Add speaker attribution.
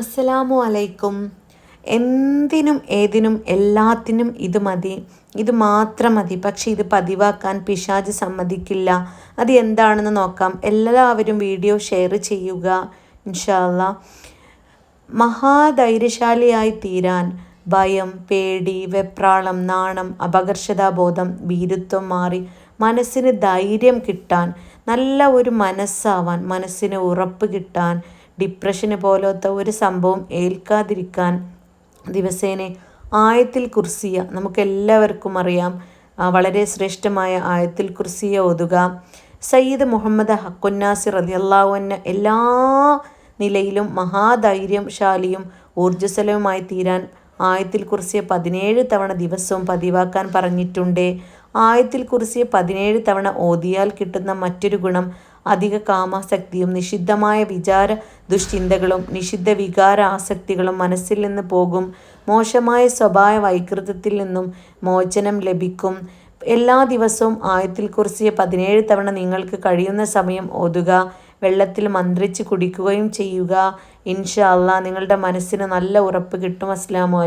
Speaker 1: അസ്സലാമു അലൈക്കും. എന്തിനും ഏതിനും എല്ലാത്തിനും ഇത് മതി. ഇത് മാത്രം മതി. പക്ഷേ ഇത് പതിവാക്കാൻ പിശാജ് സമ്മതിക്കില്ല. അത് എന്താണെന്ന് നോക്കാം. എല്ലാവരും വീഡിയോ ഷെയർ ചെയ്യുക ഇൻഷാല്ല മഹാധൈര്യശാലിയായി തീരാൻ ഭയം പേടി വെപ്രാളം നാണം അപകർഷതാബോധം ഭീരുത്വം മാറി മനസ്സിന് ധൈര്യം കിട്ടാൻ നല്ല ഒരു മനസ്സാവാൻ മനസ്സിന് ഉറപ്പ് കിട്ടാൻ ഡിപ്രഷന് പോലത്തെ ഒരു സംഭവം ഏൽക്കാതിരിക്കാൻ ദിവസേന ആയത്തിൽ കുർസിയ നമുക്കെല്ലാവർക്കും അറിയാം വളരെ ശ്രേഷ്ഠമായ ആയത്തിൽ കുർസിയ ഒതുക സയ്യിദ് മുഹമ്മദ് ഹക്കുന്നാസിർ റലിയല്ലാവുന്ന എല്ലാ നിലയിലും മഹാധൈര്യം ശാലിയും ഊർജസ്വലവുമായി തീരാൻ ആയത്തിൽ കുറിച്ച് പതിനേഴ് തവണ ദിവസവും പതിവാക്കാൻ പറഞ്ഞിട്ടുണ്ട്. ആയത്തിൽ കുറിച്ച് പതിനേഴ് തവണ ഓതിയാൽ കിട്ടുന്ന മറ്റൊരു ഗുണം അധിക കാമാസക്തിയും നിഷിദ്ധമായ വിചാര ദുഷ്ചിന്തകളും നിഷിദ്ധ വികാര ആസക്തികളും മനസ്സിൽ നിന്ന് പോകും. മോശമായ സ്വഭാവ വൈകൃതത്തിൽ നിന്നും മോചനം ലഭിക്കും. എല്ലാ ദിവസവും ആയത്തിൽ കുറിച്ച് പതിനേഴ് തവണ നിങ്ങൾക്ക് കഴിയുന്ന സമയം ഓതുക. വെള്ളത്തിൽ മന്ത്രിച്ച് കുടിക്കുകയും ചെയ്യുക. ഇൻഷാ അള്ളാ നിങ്ങളുടെ മനസ്സിന് നല്ല ഉറപ്പ് കിട്ടും. അലൈക്കും.